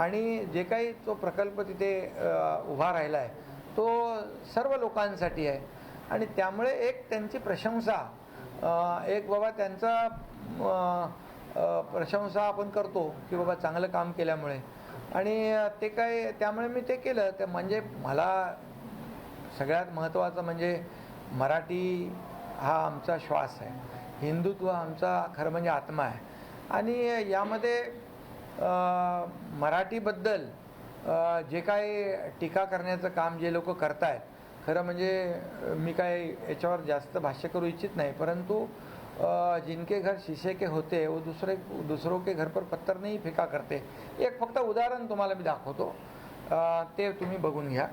आणि जे काही तो प्रकल्प तिथे उभा राहिला आहे तो सर्व लोकांसाठी आहे. आणि त्यामुळे एक त्यांची प्रशंसा एक बाबा त्यांचा प्रशंसा आपण करतो की बाबा चांगलं काम केल्यामुळे. आणि ते काय त्यामुळे मी ते केलं. ते म्हणजे मला सगळ्यात महत्त्वाचं म्हणजे मराठी हा आमचा श्वास आहे. हिंदुत्व आमचा खरं म्हणजे आत्मा आहे. आणि यामध्ये मराठीबद्दल जे काही टीका करण्याचं काम जे लोक करत आहेत खरं म्हणजे मी काय याच्यावर जास्त भाष्य करू इच्छित नाही परंतु जिनके घर शीशे के होते वो दुसरे दुसरो के घर पर पत्थर नाही फेका करते. एक फक्त उदाहरण तुम्हाला मी दाखवतो. ते तुम्ही बघून घ्या.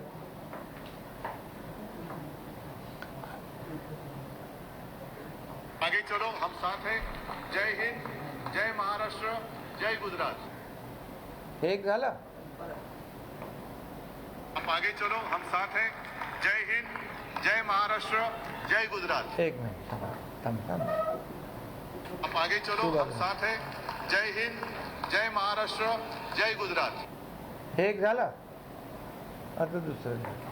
आगे चलो हम साथ हैं. जय हिंद जय महाराष्ट्र. जय गुजरात. एक झालं? आप आगे चलो हम साथ हैं. जय हिंद जय महाराष्ट्र जय गुजरात. एक मिनिट आप आगे चलो हम साथ हैं. जय हिंद जय महाराष्ट्र जय गुजरात. एक झालं? आता दुसरं झालं.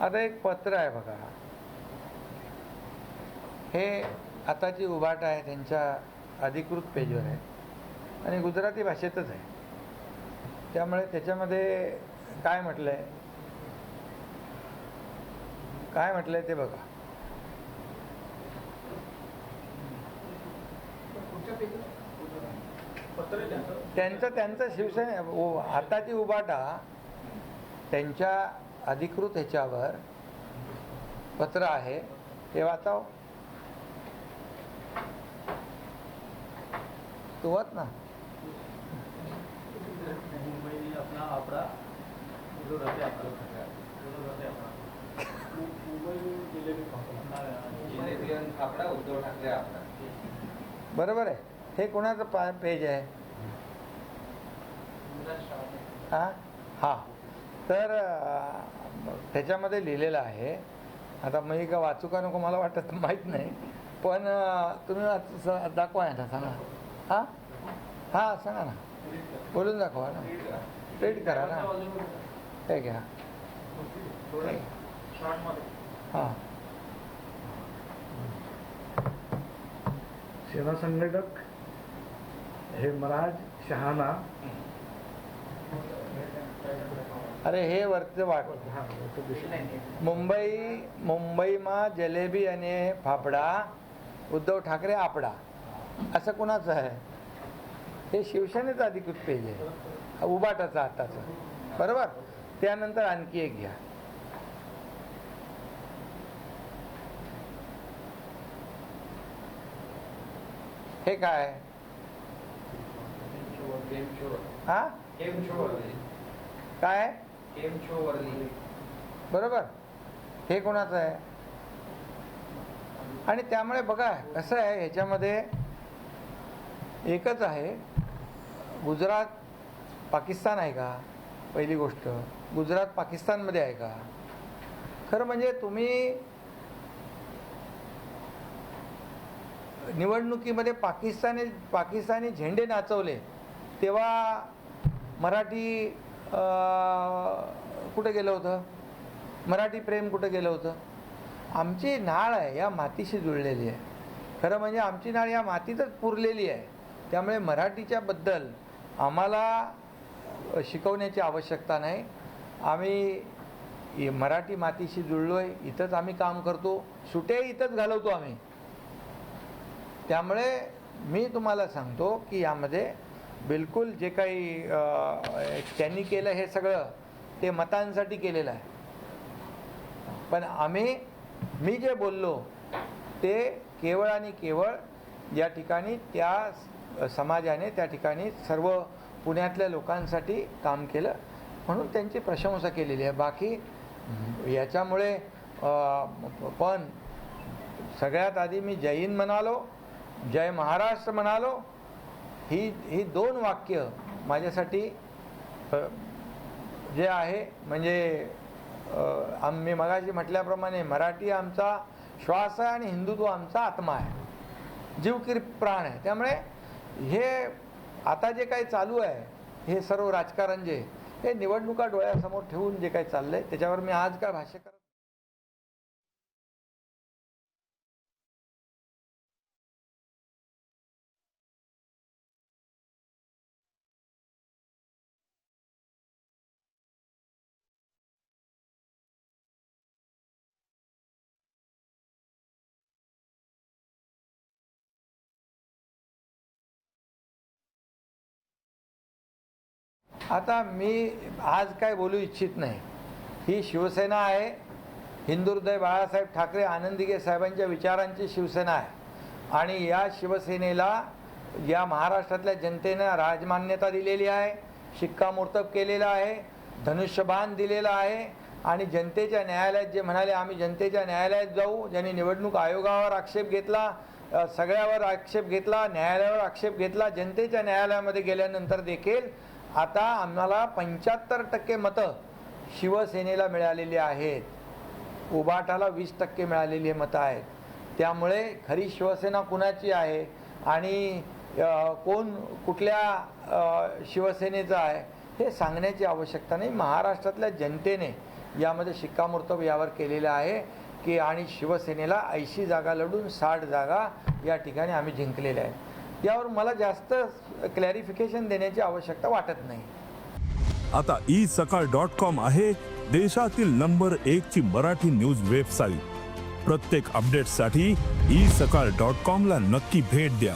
आता एक पत्र आहे बघा. हे आताची उभाट आहे त्यांच्या अधिकृत पेजवर आहे. आणि गुजराती भाषेतच आहे. त्यामुळे त्याच्यामध्ये काय म्हटलंय? काय म्हटलंय ते बघा. त्यांचं त्यांचं शिवसेने उ- आताची उबाटा त्यांच्या अधिकृत ह्याच्यावर पत्र आहे. ते वाचाव. तू वाच ना. बरोबर आहे. हे कोणाचं पा पेज आहे? हा? हा. तर त्याच्यामध्ये लिहिलेलं आहे. आता मी का वाचू का नको मला वाटत माहीत नाही. पण तुम्ही दाखवा ना सांगा. हा? हा सांगा ना. बोलून दाखवा ना. रीड करा ना. हे घ्या. हां. सेना संघटक हेमराज शहाना अरे हे वरचं वाट. हा. मुंबई मुंबईमा जलेबी आणि फाफडा उद्धव ठाकरे आपडा. असं कुणाचं आहे? हे शिवसेनेचं अधिकृत पेज आहे. उबाटाचं आताचं. बरोबर? त्यानंतर आणखी एक घ्या. हे काय? हा? काय? बरोबर? हे कोणाचं आहे? आणि त्यामुळे बघा कसं आहे ह्याच्यामध्ये एकच आहे गुजरात पाकिस्तान आहे का? पहिली गोष्ट गुजरात पाकिस्तानमध्ये आहे का? खरं म्हणजे तुम्ही निवडणुकीमध्ये पाकिस्तानी पाकिस्तानी झेंडे नाचवले तेव्हा मराठी कुठं गेलं होतं? मराठी प्रेम कुठं गेलं होतं? आमची नाळ आहे या मातीशी जुळलेली आहे. खरं म्हणजे आमची नाळ या मातीतच पुरलेली आहे. त्यामुळे मराठीच्या बद्दल आम्हाला शिकवण्याची आवश्यकता नाही. आम्ही मराठी मातीशी जुळलो आहे इथंच आम्ही काम करतो सुटे इथंच घालवतो आम्ही. त्यामुळे मी तुम्हाला सांगतो की यामध्ये बिलकुल जे काही त्यांनी केलं हे सगळं ते मतांसाठी केलेलं आहे. पण आम्ही मी जे बोललो ते केवळ आणि केवळ या ठिकाणी त्या स- समाजाने त्या ठिकाणी सर्व पुण्यातल्या लोकांसाठी काम केलं. म्हणून त्यांची प्रशंसा केलेली आहे. बाकी याच्यामुळे पण सगळ्यात आधी मी जय हिंद म्हणालो जय महाराष्ट्र म्हणालो. ही ही दोन वाक्य माझ्यासाठी जे आहे म्हणजे आम्ही मी मगाशी म्हटल्याप्रमाणे मराठी आमचा श्वास आहे आणि हिंदुत्व आमचा आत्मा आहे. जीवकीर प्राण आहे. त्यामुळे हे आता जे काही चालू आहे हे सर्व राजकारण जे हे निवडणुका डोळ्यासमोर ठेवून जे काही चाललं आहे त्याच्यावर मी आज काय भाष्य आता मी आज काय बोलू इच्छित नाही. ही शिवसेना आहे. हिंदुहृदय बाळासाहेब ठाकरे आनंदिगे साहेबांच्या विचारांची शिवसेना आहे. आणि या शिवसेनेला या महाराष्ट्रातल्या जनतेनं राजमान्यता दिलेली आहे शिक्कामोर्तब केलेला आहे धनुष्यबाण दिलेला आहे आणि जनतेच्या न्यायालयात जे म्हणाले आम्ही जनतेच्या न्यायालयात जाऊ ज्यांनी निवडणूक आयोगावर आक्षेप घेतला सगळ्यावर आक्षेप घेतला न्यायालयावर आक्षेप घेतला जनतेच्या न्यायालयामध्ये गेल्यानंतर देखील आता आम्हाला पंच्याहत्तर टक्के मतं शिवसेनेला मिळालेली आहेत. उबाटाला वीस टक्के मिळालेली मतं आहेत. त्यामुळे खरी शिवसेना कुणाची आहे आणि कोण कुठल्या शिवसेनेचं आहे हे सांगण्याची आवश्यकता नाही. महाराष्ट्रातल्या जनतेने यामध्ये शिक्कामोर्तब यावर केलेलं आहे की आणि शिवसेनेला ऐंशी जागा लढून साठ जागा या ठिकाणी आम्ही जिंकलेल्या आहेत. यावर मला जास्त क्लॅरिफिकेशन देण्याची आवश्यकता वाटत नाही. आता ई सकाळ डॉट कॉम आहे देशातील नंबर एक ची मराठी न्यूज वेबसाईट प्रत्येक अपडेटसाठी ई सकाळ डॉट कॉम ला नक्की भेट द्या.